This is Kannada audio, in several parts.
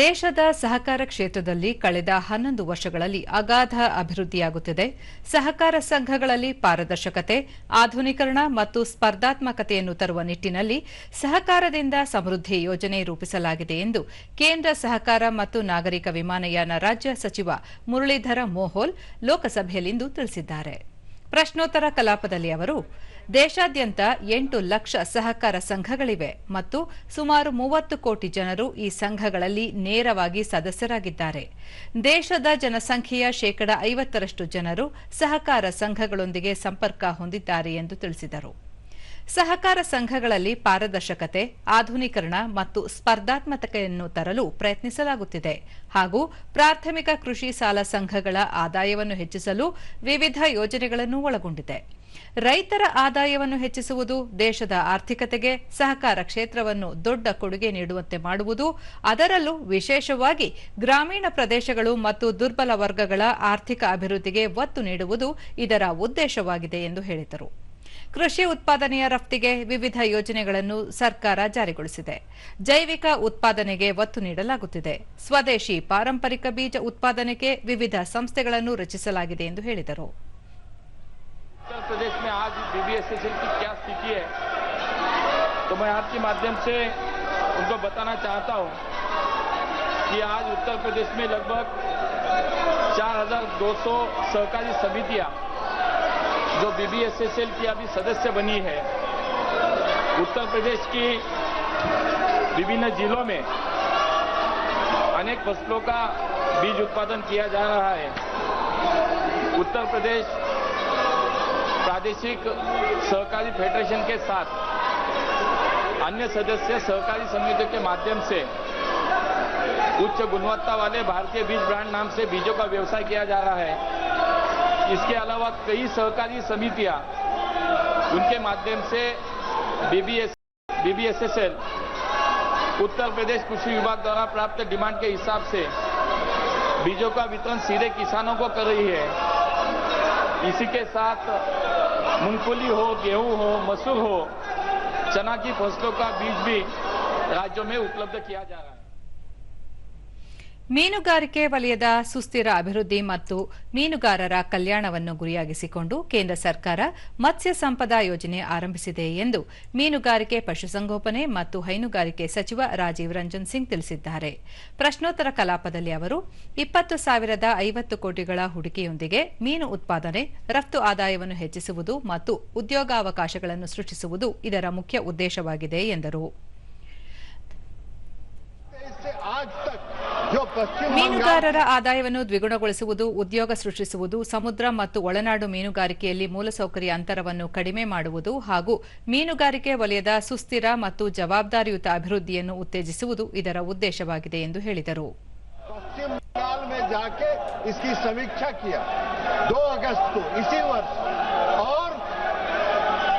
ದೇಶದ ಸಹಕಾರ ಕ್ಷೇತ್ರದಲ್ಲಿ ಕಳೆದ ಹನ್ನೊಂದು ವರ್ಷಗಳಲ್ಲಿ ಅಗಾಧ ಅಭಿವೃದ್ಧಿಯಾಗುತ್ತಿದೆ. ಸಹಕಾರ ಸಂಘಗಳಲ್ಲಿ ಪಾರದರ್ಶಕತೆ, ಆಧುನೀಕರಣ ಮತ್ತು ಸ್ಪರ್ಧಾತ್ಮಕತೆಯನ್ನು ತರುವ ನಿಟ್ಟಿನಲ್ಲಿ ಸಹಕಾರದಿಂದ ಸಮೃದ್ಧಿ ಯೋಜನೆ ರೂಪಿಸಲಾಗಿದೆ ಎಂದು ಕೇಂದ್ರ ಸಹಕಾರ ಮತ್ತು ನಾಗರಿಕ ವಿಮಾನಯಾನ ರಾಜ್ಯ ಸಚಿವ ಮುರಳೀಧರ ಮೋಹೋಲ್ ಲೋಕಸಭೆಯಲ್ಲಿಂದು ತಿಳಿಸಿದ್ದಾರೆ. ಪ್ರಶ್ನೋತ್ತರ ಕಲಾಪದಲ್ಲಿ ಅವರು, ದೇಶಾದ್ಯಂತ ಎಂಟು ಲಕ್ಷ ಸಹಕಾರ ಸಂಘಗಳಿವೆ ಮತ್ತು ಸುಮಾರು ಮೂವತ್ತು ಕೋಟಿ ಜನರು ಈ ಸಂಘಗಳಲ್ಲಿ ನೇರವಾಗಿ ಸದಸ್ಯರಾಗಿದ್ದಾರೆ. ದೇಶದ ಜನಸಂಖ್ಯೆಯ ಶೇಕಡ ಐವತ್ತರಷ್ಟು ಜನರು ಸಹಕಾರ ಸಂಘಗಳೊಂದಿಗೆ ಸಂಪರ್ಕ ಹೊಂದಿದ್ದಾರೆ ಎಂದು ತಿಳಿಸಿದರು. ಸಹಕಾರ ಸಂಘಗಳಲ್ಲಿ ಪಾರದರ್ಶಕತೆ, ಆಧುನೀಕರಣ ಮತ್ತು ಸ್ಪರ್ಧಾತ್ಮಕತೆಯನ್ನು ತರಲು ಪ್ರಯತ್ನಿಸಲಾಗುತ್ತಿದೆ ಹಾಗೂ ಪ್ರಾಥಮಿಕ ಕೃಷಿ ಸಾಲ ಸಂಘಗಳ ಆದಾಯವನ್ನು ಹೆಚ್ಚಿಸಲು ವಿವಿಧ ಯೋಜನೆಗಳನ್ನು ಒಳಗೊಂಡಿದೆ. ರೈತರ ಆದಾಯವನ್ನು ಹೆಚ್ಚಿಸುವುದು ದೇಶದ ಆರ್ಥಿಕತೆಗೆ, ಸಹಕಾರ ಕ್ಷೇತ್ರವನ್ನು ದೊಡ್ಡ ಕೊಡುಗೆ ನೀಡುವಂತೆ ಮಾಡುವುದು, ಅದರಲ್ಲೂ ವಿಶೇಷವಾಗಿ ಗ್ರಾಮೀಣ ಪ್ರದೇಶಗಳು ಮತ್ತು ದುರ್ಬಲ ವರ್ಗಗಳ ಆರ್ಥಿಕ ಅಭಿವೃದ್ಧಿಗೆ ಒತ್ತು ನೀಡುವುದು ಇದರ ಉದ್ದೇಶವಾಗಿದೆ ಎಂದು ಹೇಳಿದರು. ಕೃಷಿ ಉತ್ಪಾದನೆಯ ರಫ್ತಿಗೆ ವಿವಿಧ ಯೋಜನೆಗಳನ್ನು ಸರ್ಕಾರ ಜಾರಿಗೊಳಿಸಿದೆ ಜೈವಿಕ ಉತ್ಪಾದನೆಗೆ ಒತ್ತು ನೀಡಲಾಗುತ್ತಿದೆ ಸ್ವದೇಶಿ ಪಾರಂಪರಿಕ ಬೀಜ ಉತ್ಪಾದನೆಗೆ ವಿವಿಧ ಸಂಸ್ಥೆಗಳನ್ನು ರಚಿಸಲಾಗಿದೆ ಎಂದು ಹೇಳಿದರು उत्तर प्रदेश में आज बीबीएसएसएल की क्या स्थिति है तो मैं आपके माध्यम से उनको बताना चाहता हूं कि आज उत्तर प्रदेश में लगभग 4,200 सहकारी समितियां जो बीबीएसएसएल की अभी सदस्य बनी है, उत्तर प्रदेश की विभिन्न जिलों में अनेक फ़सलों का बीज उत्पादन किया जा रहा है। उत्तर प्रदेश प्रादेशिक सहकारी फेडरेशन के साथ अन्य सदस्य सहकारी समितियों के माध्यम से उच्च गुणवत्ता वाले भारतीय बीज ब्रांड नाम से बीजों का व्यवसाय किया जा रहा है। इसके अलावा कई सहकारी समितियाँ उनके माध्यम से बीबीएस बीबीएसएसएल उत्तर प्रदेश कृषि विभाग द्वारा प्राप्त डिमांड के हिसाब से बीजों का वितरण सीधे किसानों को कर रही है। इसी के साथ मूंगफली हो, गेहूँ हो, मसूर हो, चना की फ़सलों का बीज भी राज्यों में उपलब्ध किया जा रहा है। ಮೀನುಗಾರಿಕೆ ವಲಯದ ಸುಸ್ಥಿರ ಅಭಿವೃದ್ಧಿ ಮತ್ತು ಮೀನುಗಾರರ ಕಲ್ಯಾಣವನ್ನು ಗುರಿಯಾಗಿಸಿಕೊಂಡು ಕೇಂದ್ರ ಸರ್ಕಾರ ಮತ್ಸ್ಯ ಸಂಪದ ಯೋಜನೆ ಆರಂಭಿಸಿದೆ ಎಂದು ಮೀನುಗಾರಿಕೆ, ಪಶುಸಂಗೋಪನೆ ಮತ್ತು ಹೈನುಗಾರಿಕೆ ಸಚಿವ ರಾಜೀವ್ ರಂಜನ್ ಸಿಂಗ್ ತಿಳಿಸಿದ್ದಾರೆ. ಪ್ರಶ್ನೋತ್ತರ ಕಲಾಪದಲ್ಲಿ ಅವರು, ಇಪ್ಪತ್ತು ಸಾವಿರದ ಐವತ್ತು ಕೋಟಿಗಳ ಹೂಡಿಕೆಯೊಂದಿಗೆ ಮೀನು ಉತ್ಪಾದನೆ, ರಫ್ತು ಆದಾಯವನ್ನು ಹೆಚ್ಚಿಸುವುದು ಮತ್ತು ಉದ್ಯೋಗಾವಕಾಶಗಳನ್ನು ಸೃಷ್ಟಿಸುವುದು ಇದರ ಮುಖ್ಯ ಉದ್ದೇಶವಾಗಿದೆ ಎಂದರು. ಮೀನುಗಾರರ ಆದಾಯವನ್ನು ದ್ವಿಗುಣಗೊಳಿಸುವುದು ಉದ್ಯೋಗ ಸೃಷ್ಟಿಸುವುದು ಸಮುದ್ರ ಮತ್ತು ಒಳನಾಡು ಮೀನುಗಾರಿಕೆಯಲ್ಲಿ ಮೂಲಸೌಕರ್ಯ ಅಂತರವನ್ನು ಕಡಿಮೆ ಮಾಡುವುದು ಹಾಗೂ ಮೀನುಗಾರಿಕೆ ವಲಯದ ಸುಸ್ಥಿರ ಮತ್ತು ಜವಾಬ್ದಾರಿಯುತ ಅಭಿವೃದ್ಧಿಯನ್ನು ಉತ್ತೇಜಿಸುವುದು ಇದರ ಉದ್ದೇಶವಾಗಿದೆ ಎಂದು ಹೇಳಿದರು पश्चिम बंगाल में जाके इसकी समीक्षा किया 2 अगस्त को इसी वर्ष और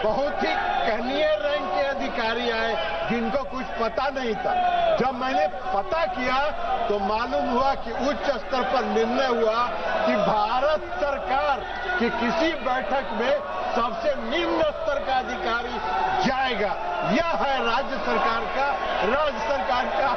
बहुत ही कनियर रैंक के अधिकारी आए जिनको कुछ पता नहीं था। जब मैंने पता किया तो मालूम हुआ कि उच्च स्तर पर निर्णय हुआ कि भारत सरकार की किसी बैठक में सबसे निम्न स्तर का अधिकारी जाएगा। यह है राज्य सरकार का, राज्य सरकार का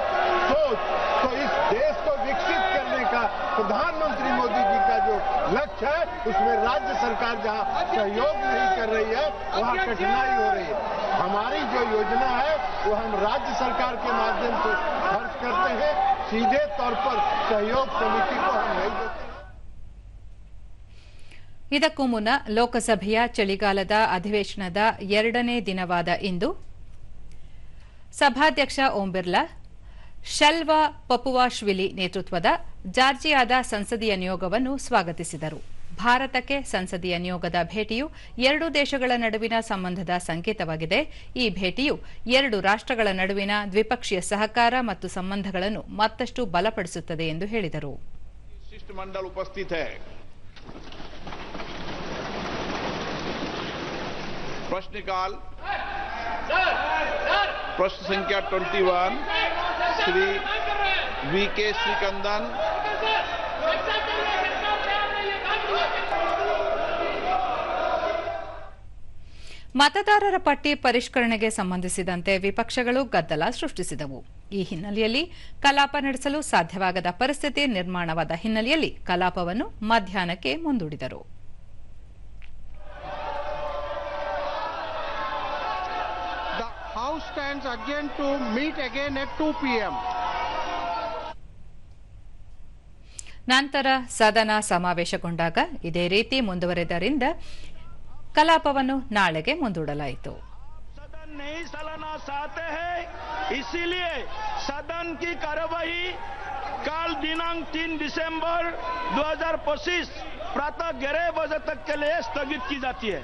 सोच। तो इस देश को विकसित करने का प्रधानमंत्री मोदी जी का जो लक्ष्य है, उसमें राज्य सरकार जहाँ सहयोग नहीं कर रही है, वहाँ कठिनाई हो रही है। हमारी जो योजना है, वो हम राज्य सरकार के माध्यम से खर्च करते हैं। सीधे तौर पर सहयोग समिति को हम नहीं ಇದಕ್ಕೂ ಮುನ್ನ ಲೋಕಸಭೆಯ ಚಳಿಗಾಲದ ಅಧಿವೇಶನದ ಎರಡನೇ ದಿನವಾದ ಇಂದು ಸಭಾಧ್ಯಕ್ಷ ಓಂ ಬಿರ್ಲಾ, ಶೆಲ್ವಾ ಪಪುವಾಶ್ವಿಲಿ ನೇತೃತ್ವದ ಜಾರ್ಜಿಯಾದ ಸಂಸದೀಯ ನಿಯೋಗವನ್ನು ಸ್ವಾಗತಿಸಿದರು. ಭಾರತಕ್ಕೆ ಸಂಸದೀಯ ನಿಯೋಗದ ಭೇಟಿಯು ಎರಡು ದೇಶಗಳ ನಡುವಿನ ಸಂಬಂಧದ ಸಂಕೇತವಾಗಿದೆ. ಈ ಭೇಟಿಯು ಎರಡು ರಾಷ್ಟ್ರಗಳ ನಡುವಿನ ದ್ವಿಪಕ್ಷೀಯ ಸಹಕಾರ ಮತ್ತು ಸಂಬಂಧಗಳನ್ನು ಮತ್ತಷ್ಟು ಬಲಪಡಿಸುತ್ತದೆ ಎಂದು ಹೇಳಿದರು. शिष्टमंडल उपस्थित है प्रश्नकाल प्रश्न संख्या 21 श्री वी के श्रीकंदन ಮತದಾರರ ಪಟ್ಟಿ ಪರಿಷ್ಕರಣೆಗೆ ಸಂಬಂಧಿಸಿದಂತೆ ವಿಪಕ್ಷಗಳು ಗದ್ದಲ ಸೃಷ್ಟಿಸಿದವು ಈ ಹಿನ್ನೆಲೆಯಲ್ಲಿ ಕಲಾಪ ನಡೆಸಲು ಸಾಧ್ಯವಾಗದ ಪರಿಸ್ಥಿತಿ ನಿರ್ಮಾಣವಾದ ಹಿನ್ನೆಲೆಯಲ್ಲಿ ಕಲಾಪವನ್ನು ಮಧ್ಯಾಹ್ನಕ್ಕೆ ಮುಂದೂಡಿದರು stands again to meet again at 2 p.m. ನಂತರ ಸದನ ಸಮಾವೇಶಗೊಂಡಾಗ ಇದೇ ರೀತಿ ಮುಂದುವರೆದರಿಂದ ಕಲಾಪವನ್ನು ನಾಳೆಗೆ ಮುಂದೂಡಲಾಯಿತು सदन नहीं चलाना चाहते हैं इसीलिए सदन की कार्यवाही कल दिनांक 3 दिसंबर 2025 प्रातः ग्यारह बजे तक के लिए स्थगित की जाती है